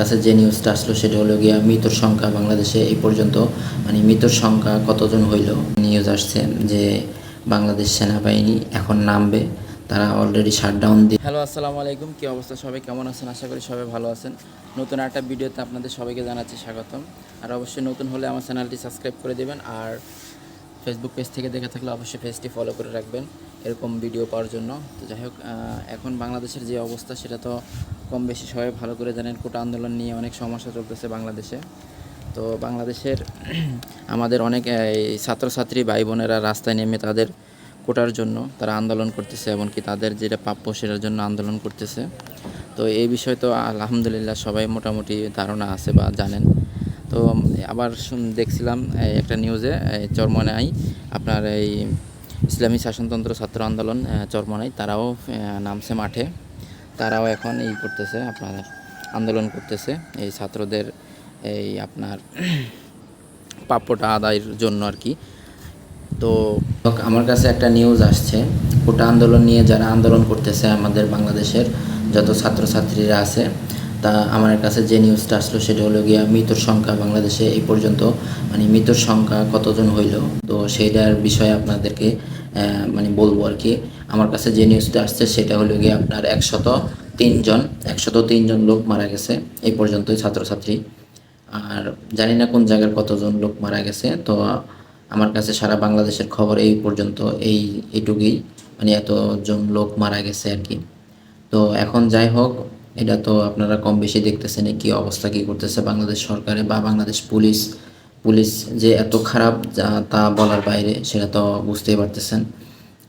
কাছে যে নিউজটা আসলো সেটা হলো গিয়া মৃতর সংখ্যা বাংলাদেশে এই পর্যন্ত মানে মৃতর সংখ্যা কতজন হইল? নিউজ আসছে যে বাংলাদেশ সেনাবাহিনী এখন নামবে, তারা অলরেডি শাটডাউন দিয়ে হ্যালো, আসসালামু আলাইকুম, কী অবস্থা? সবাই কেমন আছেন? আশা করি সবাই ভালো আছেন। নতুন একটা ভিডিওতে আপনাদের সবাইকে জানাচ্ছি স্বাগতম। আর অবশ্যই নতুন হলে আমার চ্যানেলটি সাবস্ক্রাইব করে দেবেন। আর ফেসবুক পেজ থেকে দেখে থাকলে অবশ্যই পেজটি ফলো করে রাখবেন, এরকম ভিডিও পাওয়ার জন্য। তো যাই হোক এখন বাংলাদেশের যে অবস্থা, সেটা তো কম বেশি সবাই ভালো করে জানেন, কোটা আন্দোলন নিয়ে অনেক সমস্যা চলতেছে বাংলাদেশে। তো বাংলাদেশের আমাদের অনেক ছাত্রছাত্রী ভাই বোনেরা রাস্তায় নেমে তাদের কোটার জন্য তারা আন্দোলন করতেছে, এমনকি তাদের যেটা প্রাপ্য সেটার জন্য আন্দোলন করতেছে। তো এই বিষয়ে তো আলহামদুলিল্লাহ সবাই মোটামুটি ধারণা আছে বা জানেন। তো আবার দেখছিলাম একটা নিউজে চরমনাই আপনার এই ইসলামী শাসনতন্ত্র ছাত্র আন্দোলন চরমনাই তারাও নামছে মাঠে। তারাও এখন এই করতেছে, আপনার আন্দোলন করতেছে। এই ছাত্রদের এই আপনার প্রাপ্যটা আদায়ের জন্য আর কি। তো আমার কাছে একটা নিউজ আসছে। কোটা আন্দোলন নিয়ে যারা আন্দোলন করতেছে আমাদের বাংলাদেশের যত ছাত্রছাত্রীরা আছে তা আমার কাছে যে নিউজটা আসলো সেটা হলো গিয়া মৃত্যুর সংখ্যা বাংলাদেশে এই পর্যন্ত মানে মৃত্যুর সংখ্যা কতজন হইল? তো সেইটার বিষয়ে আপনাদেরকে মানে বলব আর কি। আমার কাছে যে নিউজটা আসছে সেটা হলো গিয়ে আপনার একশত তিনজন একশত তিনজন লোক মারা গেছে এই পর্যন্তই ছাত্রছাত্রী। আর জানি না কোন জায়গার কতজন লোক মারা গেছে, তো আমার কাছে সারা বাংলাদেশের খবর এই পর্যন্ত, এই এইটুকুই মানে এতজন লোক মারা গেছে আর কি। তো এখন যাই হোক এটা তো আপনারা কম বেশি দেখতেছেন কি অবস্থা, কি করতেছে বাংলাদেশ সরকারে বা বাংলাদেশ পুলিশ। পুলিশ যে এত খারাপ, যা তা বলার বাইরে সেটা তো বুঝতেই পারতেছেন।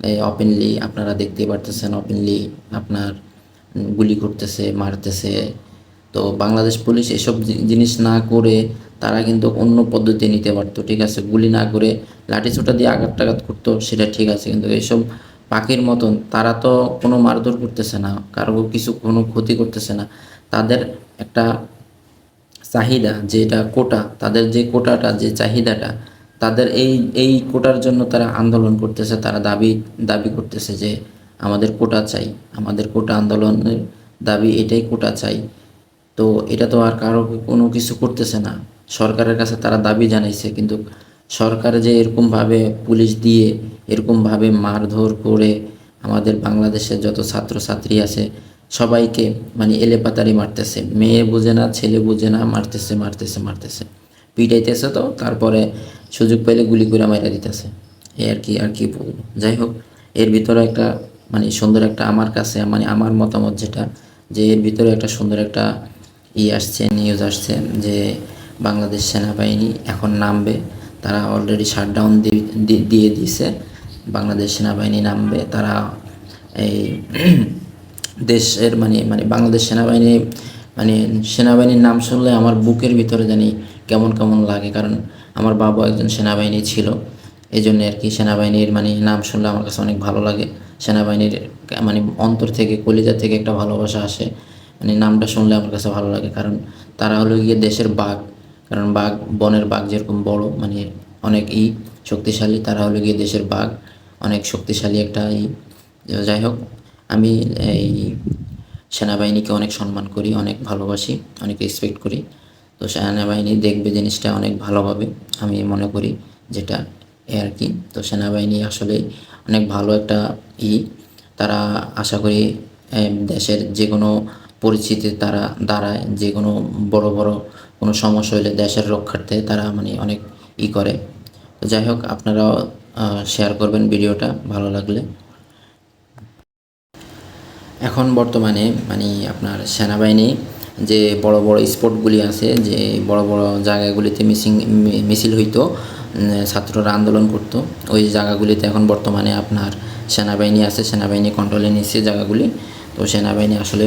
এই ওপেনলি আপনারা দেখতেই পারতেছেন ওপেনলি আপনার গুলি করতেছে, মারতেছে। তো বাংলাদেশ পুলিশ এসব জিনিস না করে তারা কিন্তু অন্য পদ্ধতি নিতে পারতো, ঠিক আছে? গুলি না করে লাঠি ছোটা দিয়ে আঘাত টাঘাত করতো, সেটা ঠিক আছে। কিন্তু এসব পাখির মতন, তারা তো কোনো মারধর করতেছে না, কারও কিছু কোনো ক্ষতি করতেছে না। তাদের একটা চাহিদা, যেটা কোটা, তাদের যে কোটাটা, যে চাহিদাটা, তাদের এই এই কোটার জন্য তারা আন্দোলন করতেছে, তারা দাবি দাবি করতেছে যে আমাদের কোটা চাই, আমাদের কোটা আন্দোলনের দাবি এটাই কোটা চাই। তো এটা তো আর কারও কোনো কিছু করতেছে না। সরকারের কাছে তারা দাবি জানাইছে, কিন্তু সরকার যে এরকমভাবে পুলিশ দিয়ে, এরকমভাবে মারধর করে আমাদের বাংলাদেশের যত ছাত্রছাত্রী আছে, সবাইকে মানে এলেপাতারি মারতেছে। মেয়ে বুঝে না, ছেলে বুঝে না, মারতেছে মারতেছে মারতেছে। পিটাইতেছে তো, তারপরে সুযোগ পাইলে গুলি করে মাইরা দিতেছে। এই আর কি আর কি বলব। যাই হোক, এর ভিতরে একটা মানে সুন্দর একটা আমার কাছে মানে আমার মতামত যেটা, যে এর ভিতরে একটা সুন্দর একটা ই আসছে নিউজ আসছে, যে বাংলাদেশ সেনাবাহিনী এখন নামবে। তারা অলরেডি শাটডাউন দিয়ে দিয়েছে বাংলাদেশ সেনাবাহিনী নামবে, তারা এই দেশের মানে মানে বাংলাদেশ সেনাবাহিনী মানে সেনাবাহিনীর নাম শুনলে আমার বুকের ভিতরে জানি কেমন কেমন লাগে। কারণ আমার বাবা একজন সেনাবাহিনী ছিল এই জন্য আর কি সেনাবাহিনীর মানে নাম শুনলে আমার কাছে অনেক ভালো লাগে। সেনাবাহিনীর মানে অন্তর থেকে, কলিজা থেকে একটা ভালোবাসা আসে। মানে নামটা শুনলে আমার কাছে ভালো লাগে, কারণ তারা হলো গিয়ে দেশের বাঘ। কারণ বাঘ, বনের বাঘ যেরকম বড় মানে অনেক ই শক্তিশালী, তারা হলো গিয়ে দেশের বাঘ। অনেক শক্তিশালী একটা ই। যাই হোক, আমি এই সেনাবাহিনীকে অনেক সম্মান করি, অনেক ভালোবাসি, অনেক রেসপেক্ট করি। তো সেনাবাহিনী দেখবে জিনিসটা অনেক ভালোভাবে, আমি মনে করি যেটা এ আর কি। তো সেনাবাহিনী আসলে অনেক ভালো একটা ই। তারা আশা করি দেশের যে কোনো পরিস্থিতি তারা দাঁড়ায় যে কোনো বড় বড় কোনো সমস্যা হলে দেশের রক্ষার্থে তারা মানে অনেক ই করে। তো যাই হোক, আপনারাও শেয়ার করবেন ভিডিওটা, ভালো লাগলে। এখন বর্তমানে মানে আপনার সেনাবাহিনী যে বড় বড় স্পটগুলি আছে, যে বড় বড় জায়গাগুলিতে মিসিং মিছিল হইতো ছাত্ররা আন্দোলন করতো, ওই জায়গাগুলিতে এখন বর্তমানে আপনার সেনাবাহিনী আছে, সেনাবাহিনী কন্ট্রোলে নিচ্ছে জায়গাগুলি। তো সেনাবাহিনী আসলে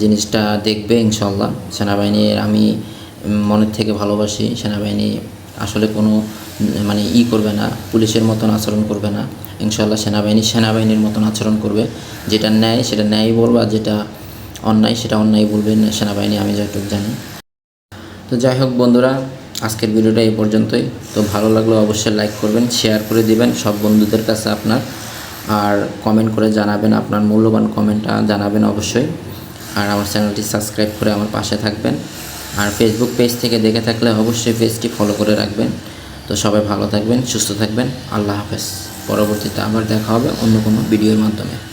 জিনিসটা দেখবে ইনশাল্লাহ। সেনাবাহিনীর আমি মনের থেকে ভালোবাসি, সেনাবাহিনী আসলে কোনো মানে ই করবে না, পুলিশের মতন আচরণ করবে না। ইনশাল্লাহ সেনাবাহিনী সেনাবাহিনীর মতন আচরণ করবে। যেটা ন্যায়, সেটা ন্যায় বলব, আর যেটা অন্যায়, সেটা অন্যায় বলবে সেনাবাহিনী, আমি যতটুকু জানি। তো যাই হোক বন্ধুরা, আজকের ভিডিওটা এই পর্যন্তই। তো ভালো লাগলে অবশ্যই লাইক করবেন, শেয়ার করে দিবেন, সব বন্ধুদের কাছে আপনার। আর কমেন্ট করে জানাবেন আপনার মূল্যবান কমেন্টটা জানাবেন অবশ্যই। আর আমার চ্যানেলটি সাবস্ক্রাইব করে আমার পাশে থাকবেন। আর ফেসবুক পেজ থেকে দেখে থাকলে অবশ্যই পেজটি ফলো করে রাখবেন। তো সবাই ভালো থাকবেন, সুস্থ থাকবেন। আল্লাহ হাফেজ। পরবর্তীতে আবার দেখা হবে অন্য কোনো ভিডিওর মাধ্যমে।